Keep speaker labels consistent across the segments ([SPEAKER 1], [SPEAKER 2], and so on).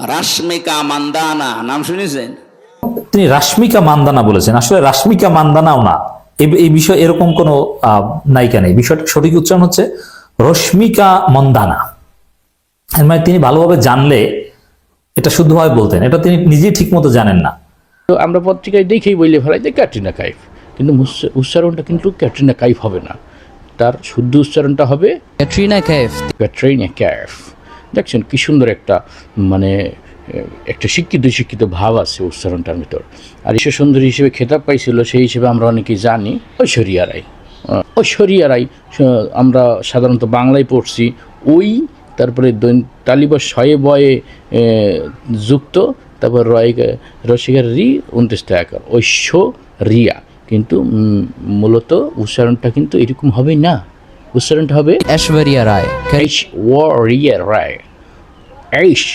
[SPEAKER 1] রাশ্মিকা মান্দানা নাম শুনেছেন?
[SPEAKER 2] তিনি রাশ্মিকা মান্দানা বলেছেন। আসলে রাশ্মিকা মান্দানাও না। এই- বিষয়ে এরকম কোনো আহ, নায়িকা নেই। বিষয়টা সঠিক উচ্চারণ হচ্ছে রশ্মিকা মন্দানা মানে তিনি ভালোভাবে জানলে এটা শুদ্ধভাবে বলতেন। এটা তিনি নিজেই ঠিক মতো জানেন না।
[SPEAKER 3] তো আমরা পত্রিকায় দেখেই বলে ফেলাই যে ক্যাটরিনা কাইফ। কিন্তু উচ্চারণটা কিন্তু ক্যাটরিনা কাইফ হবে না। তার শুদ্ধ উচ্চারণটা হবে
[SPEAKER 4] ক্যাটরিনা Kaif.
[SPEAKER 3] ক্যাটরিনা কাইফ। দেখছেন কি সুন্দর একটা মানে একটা শিক্ষিত শিক্ষিত ভাব আছে উচ্চারণটার ভিতর। আর বিশ্ব সুন্দরী হিসেবে খেতাব পাইছিল, সেই হিসেবে আমরা অনেকেই জানি, ঐশ্বরিয়া রায়। ঐশ্বরিয়া রায় আমরা সাধারণত বাংলায় পড়ছি, ওই, তারপরে তালিবা শয়ে বয়ে যুক্ত, তারপর রয় রসিকার রি উনত্রিশটা একার। ঐশ্ব রিয়া কিন্তু মূলত উচ্চারণটা কিন্তু এরকম হবে না। উচ্চারণটা হবে
[SPEAKER 4] Aishwarya Rai. Kar-
[SPEAKER 3] Aish রায় Rai. Aish,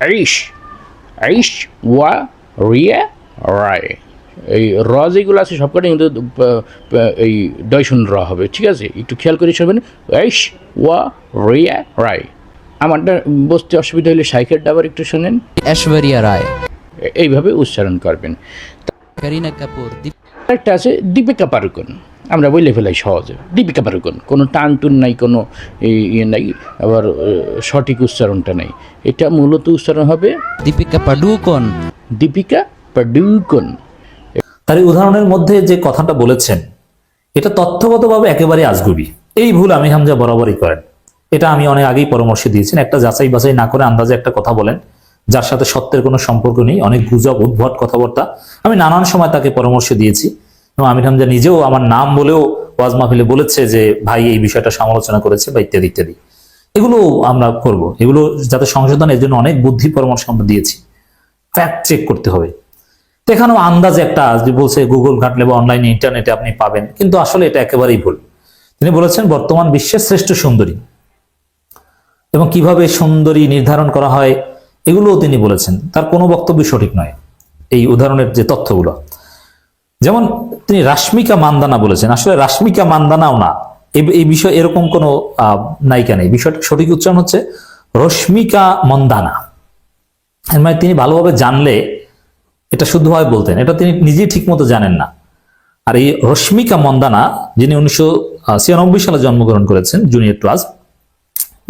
[SPEAKER 3] Aish, Aish Warrior Rai. এই র যেগুলো আছে সবকটা কিন্তু এই ডয়সন র হবে ঠিক আছে একটু খেয়াল করে শুনবেন ঐশ ওয়া রিয়া রায় আমারটা বসতে অসুবিধা হলে সাইকেল ডাবার একটু শোনেন
[SPEAKER 4] Aishwarya
[SPEAKER 3] রায় এইভাবে উচ্চারণ করবেন
[SPEAKER 4] Kapoor. Deep-
[SPEAKER 3] একটা আছে দীপিকা পারুকন আমরা বইলে ফেলাই সহজে। দীপিকা পারুকন কোনো টান টুন নাই কোনো ইয়ে নাই আবার সঠিক উচ্চারণটা নাই। এটা মূলত উচ্চারণ হবে
[SPEAKER 4] দীপিকা Padukone.
[SPEAKER 3] দীপিকা পাডুকন।
[SPEAKER 2] তার উদাহরণের মধ্যে যে কথাটা বলেছেন এটা তথ্যগতভাবে একেবারে আজগুবি। এই ভুল আমি হামজা বরাবরই করেন। এটা আমি অনেক আগেই পরামর্শ দিয়েছেন। একটা যাচাই বাছাই না করে আন্দাজে একটা কথা বলেন যার সাথে সত্যের কোনো সম্পর্ক নেই অনেক গুজব উদ্ভট কথাবার্তা। আমি নানান সময় তাকে পরামর্শ দিয়েছি। এবং আমির হামজা নিজেও আমার নাম বলেও ওয়াজ মাহফিলে বলেছে যে, ভাই, এই বিষয়টা সমালোচনা করেছে বা ইত্যাদি ইত্যাদি। এগুলো আমরা করব। এগুলো যাতে সংশোধন, এর জন্য অনেক বুদ্ধি পরামর্শ আমরা দিয়েছি। ফ্যাক্ট চেক করতে হবে। এখানেও আন্দাজে একটা, যে বলছে গুগল ঘাটলে বা অনলাইনে ইন্টারনেটে আপনি পাবেন। কিন্তু আসলে এটা একেবারেই ভুল। তিনি বলেছেন, বর্তমান বিশ্বের শ্রেষ্ঠ সুন্দরী এবং কীভাবে সুন্দরী নির্ধারণ করা হয়, এগুলোও তিনি বলেছেন। তার কোনো বক্তব্য সঠিক নয়। এই উদাহরণের যে তথ্যগুলো। যেমন তিনি রাশ্মিকা মান্দানা বলেছেন। আসলে রাশ্মিকা মান্দানাও না। এই- বিষয়ে এরকম কোনো নায়িকা নেই। বিষয়টা সঠিক উচ্চারণ হচ্ছে রশ্মিকা মন্দানা। মানে তিনি ভালোভাবে জানলে এটা শুদ্ধভাবে বলতেন। এটা তিনি নিজেই ঠিক মতো জানেন না। আর এই রশ্মিকা মন্দানা, যিনি উনিশশো ছিয়ানব্বই সালে জন্মগ্রহণ করেছেন, জুনিয়র ক্লাস,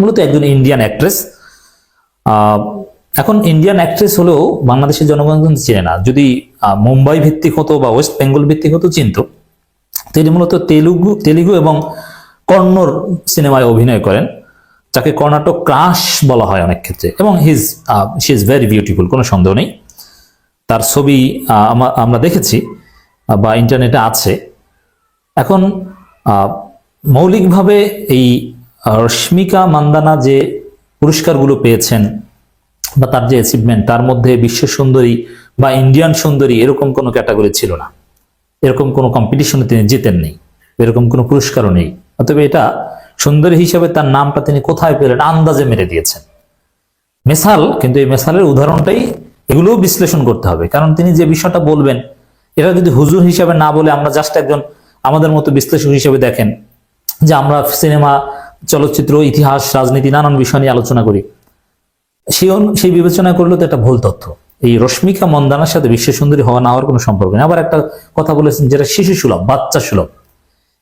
[SPEAKER 2] মূলত একজন ইন্ডিয়ান অ্যাক্ট্রেস। এখন ইন্ডিয়ান অ্যাক্ট্রেস হলেও বাংলাদেশের জনগণ কিন্তু চেনে না। যদি মুম্বাই ভিত্তিক হতো বা ওয়েস্ট বেঙ্গল ভিত্তিক হতো চিনত তিনি মূলত তেলুগু তেলুগু এবং কন্নড় সিনেমায় অভিনয় করেন, যাকে কর্ণাটক ক্রাশ বলা হয় অনেক ক্ষেত্রে। এবং his she is very beautiful কোনো সন্দেহ নেই। তার ছবি আমরা দেখেছি বা ইন্টারনেটে আছে। এখন মৌলিকভাবে এই রশ্মিকা মান্দানা যে পুরস্কারগুলো পেয়েছেন বা তার যে অ্যাচিভমেন্ট তার মধ্যে বিশ্ব সুন্দরী বা ইন্ডিয়ান সুন্দরী এরকম কোনো ক্যাটাগরি ছিল না। এরকম কোনো কম্পিটিশনে তিনি জিতেন নেই। এরকম কোনো পুরস্কারও নেই। অতএব এটা সুন্দরী হিসেবে তার নামটা তিনি কোথায় পেলেন, আন্দাজে মেরে দিয়েছেন। মেসাল, কিন্তু এই মেসালের উদাহরণটাই এগুলোও বিশ্লেষণ করতে হবে। কারণ তিনি যে বিষয়টা বলবেন এটা যদি হুজুর হিসাবে না বলে আমরা জাস্ট একজন আমাদের মতো বিশ্লেষক হিসেবে দেখেন, যে আমরা সিনেমা, চলচ্চিত্র, ইতিহাস, রাজনীতি, নানান বিষয় নিয়ে আলোচনা করি সেই বিবেচনা করলেও তো এটা ভুল তথ্য। এই রশ্মিকা মন্দানার সাথে বিশ্ব সুন্দরী হওয়া না হওয়ার কোনো সম্পর্ক নেই। আবার একটা কথা বলেছেন যেটা শিশু সুলভ, বাচ্চা সুলভ।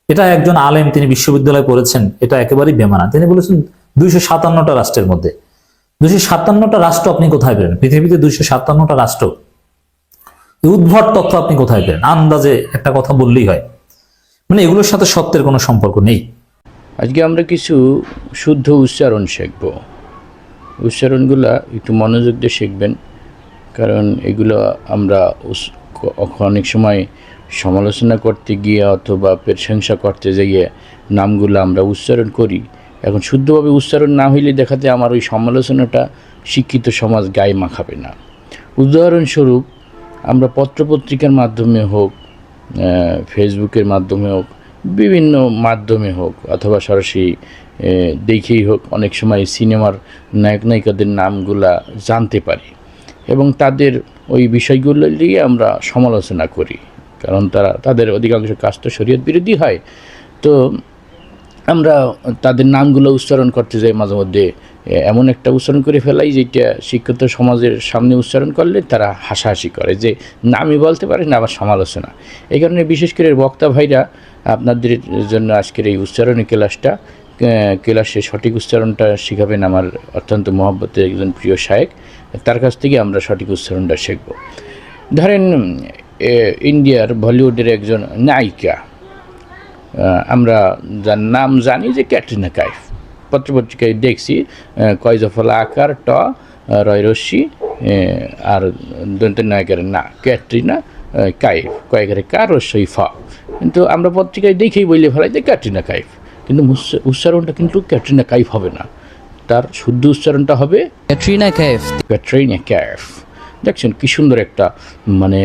[SPEAKER 2] এটা একজন আলেম, তিনি বিশ্ববিদ্যালয়ে পড়েছেন, এটা একেবারেই বেমানা তিনি বলেছেন দুইশো সাতান্নটা রাষ্ট্রের মধ্যে। দুইশো সাতান্নটা রাষ্ট্র আপনি কোথায় পেলেন? পৃথিবীতে দুইশো সাতান্নটা রাষ্ট্র। উদ্ভট তথ্য আপনি কোথায় পেলেন? আন্দাজে একটা কথা বললেই হয়। মানে এগুলোর সাথে সত্যের কোনো সম্পর্ক নেই।
[SPEAKER 3] আজকে আমরা কিছু শুদ্ধ উচ্চারণ শিখব। উচ্চারণগুলো একটু মনোযোগ দিয়ে শিখবেন, কারণ এগুলো আমরা অনেক সময় সমালোচনা করতে গিয়ে অথবা প্রশংসা করতে গিয়ে নামগুলো আমরা উচ্চারণ করি। এখন শুদ্ধভাবে উচ্চারণ না হইলে দেখাতে আমার ওই সমালোচনাটা শিক্ষিত সমাজ গায়ে মাখাবে না। উদাহরণস্বরূপ, আমরা পত্রপত্রিকার মাধ্যমে হোক ফেসবুকের মাধ্যমে হোক, বিভিন্ন মাধ্যমে হোক, অথবা সরাসরি দেখেই হোক, অনেক সময় সিনেমার নায়ক নায়িকাদের নামগুলা জানতে পারি। এবং তাদের ওই বিষয়গুলো নিয়ে আমরা সমালোচনা করি। কারণ তারা, তাদের অধিকাংশ কাজ তো শরীয়ত বিরোধী হয়। তো আমরা তাদের নামগুলো উচ্চারণ করতে যাই মাঝে মধ্যে। এমন একটা উচ্চারণ করে ফেলাই যেটা শিক্ষিত সমাজের সামনে উচ্চারণ করলে তারা হাসাহাসি করে যে, নামই বলতে পারে না, আবার সমালোচনা। এই কারণে বিশেষ করে বক্তা ভাইরা আপনাদের জন্য আজকের এই উচ্চারণী ক্লাসটা ক্লাসে সঠিক উচ্চারণটা শেখাবেন আমার অত্যন্ত মহব্বতের একজন প্রিয় শায়েক। তার কাছ থেকে আমরা সঠিক উচ্চারণটা শিখব। ধরেন ইন্ডিয়ার বলিউডের একজন নায়িকা আমরা যার নাম জানি যে ক্যাটরিনা কাইফ। পত্রপত্রিকায় দেখছি আহ, কয় জফলা আকার ট রয় রশ্মি আর দন্ত নায়কের না ক্যাটরিনা কাইফ। কয়েকের কার রস্যই ফ কিন্তু আমরা পত্রিকায় দেখেই বলে ফেলাই যে ক্যাটরিনা কাইফ। কিন্তু উচ্চারণটা কিন্তু ক্যাটরিনা কাইফ হবে না। তার শুদ্ধ উচ্চারণটা হবে
[SPEAKER 4] ক্যাটরিনা কাইফ।
[SPEAKER 3] ক্যাটরিনা ক্যাফ দেখছেন কি সুন্দর একটা মানে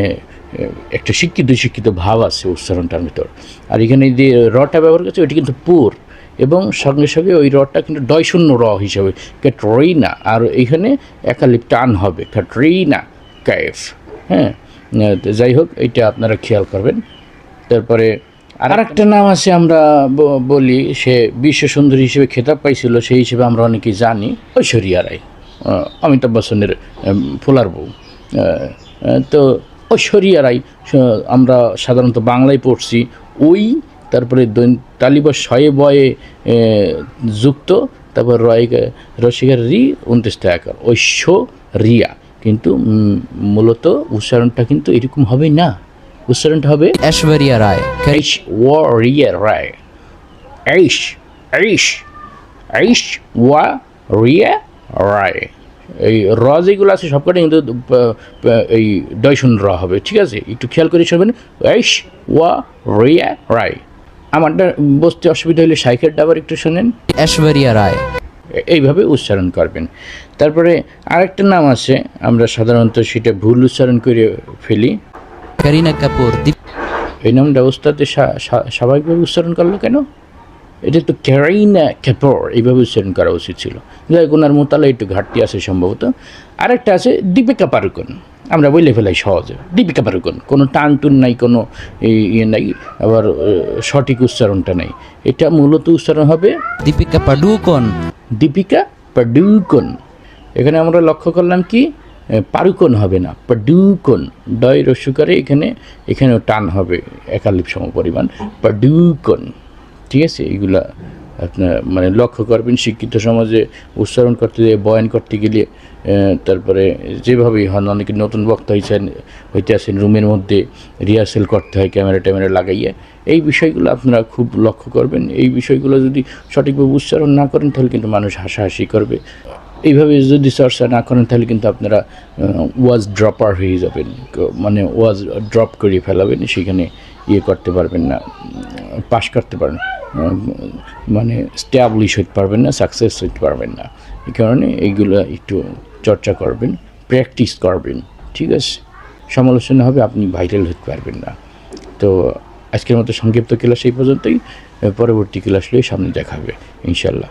[SPEAKER 3] একটা শিক্ষিত শিক্ষিত ভাব আছে উচ্চারণটার ভিতর। আর এখানে যে রটা ব্যবহার করছে ওইটি কিন্তু পুর। এবং সঙ্গে সঙ্গে ওই রটা কিন্তু ডয় শূন্য র হিসাবে ক্যাটরিনা। আর এখানে একালিপ টান হবে ক্যাটরিনা ক্যাফ হ্যাঁ যাই হোক এটা আপনারা খেয়াল করবেন। তারপরে আর একটা নাম আছে আমরা বলি, সে বিশ্ব সুন্দরী হিসেবে খেতাব পাইছিল, সেই হিসেবে আমরা অনেকেই জানি, ঐশ্বরিয়া রায়। অমিতাভ বচ্চনের ফুলার বউ। তো ঐশ্বরিয়া রায় আমরা সাধারণত বাংলায় পড়ছি, ওই, তারপরে তালিবা শয়ে বয়ে যুক্ত, তারপর রয় রসিকার রি উনত্রিশটা একার ঐশ্ব রিয়া কিন্তু মূলত উচ্চারণটা কিন্তু এরকম হবে না। উচ্চারণটা হবে?
[SPEAKER 4] ঐশ্বরিয়া রায়
[SPEAKER 3] H warrior রায় এইশ এইশ এইশ ওয়া রিয়া রায় এই র যেগুলো আছে সবকটা কিন্তু এই ডয়শন র হবে ঠিক আছে? একটু খেয়াল করে শুনবেন। এইশ ওয়া রিয়া রায় আমারটা বসতে অসুবিধা হলে সাইকেলটা আবার একটু শোনেন।
[SPEAKER 4] ঐশ্বরিয়া রায়
[SPEAKER 3] এইভাবে উচ্চারণ করবেন। তারপরে আরেকটা নাম আছে আমরা সাধারণত সেটা ভুল উচ্চারণ করে ফেলি।
[SPEAKER 4] করিনা কাপুর দীপ
[SPEAKER 3] এই নামটা সা- স্বাভাবিকভাবে উচ্চারণ করল কেন? এটা তো ক্যারিনা ক্যাপর এইভাবে উচ্চারণ করা উচিত ছিল। যাই ওনার মোতালে একটু ঘাটতি আছে সম্ভবত। আরেকটা আছে দীপিকা পারুকন আমরা বলে ফেলাই সহজে। দীপিকা পারুকন কোনো টান টুন নাই কোনো এই- ইয়ে নাই আবার সঠিক উচ্চারণটা নাই। এটা মূলত উচ্চারণ হবে
[SPEAKER 4] দীপিকা পাডুকোন।
[SPEAKER 3] দীপিকা পাডুকন। এখানে আমরা লক্ষ্য করলাম কি? পারুকন হবে না পাডুকন ডয় রস্যুকারে এখানে, এখানেও টান হবে, একালিপ সম পরিমাণ পাডুকন ঠিক আছে? এইগুলা আপনার মানে লক্ষ্য করবেন শিক্ষিত সমাজে উচ্চারণ করতে গিয়ে, বয়ান করতে গেলে তারপরে যেভাবেই হন, অনেকে নতুন বক্তা হয়েছেন হইতে আসেন রুমের মধ্যে রিহার্সেল করতে হয়, ক্যামেরা ট্যামেরা লাগাইয়ে। এই বিষয়গুলো আপনারা খুব লক্ষ্য করবেন। এই বিষয়গুলো যদি সঠিকভাবে উচ্চারণ না করেন, তাহলে কিন্তু মানুষ হাসাহাসি করবে। এইভাবে যদি চর্চা না করেন, তাহলে কিন্তু আপনারা ওয়াজ ড্রপার হয়ে যাবেন। মানে ওয়াজ ড্রপ করে ফেলাবেন, সেখানে ইয়ে করতে পারবেন না পাশ করতে পারেন মানে স্ট্যাবলিশ হতে পারবেন না সাকসেস হতে পারবেন না। এই কারণে এইগুলো একটু চর্চা করবেন প্র্যাকটিস করবেন, ঠিক আছে? সমালোচনা হবে, আপনি ভাইরাল হতে পারবেন না। তো আজকের মতো সংক্ষিপ্ত ক্লাস এই পর্যন্তই। পরবর্তী ক্লাস নিয়ে সামনে দেখাবে ইনশাল্লাহ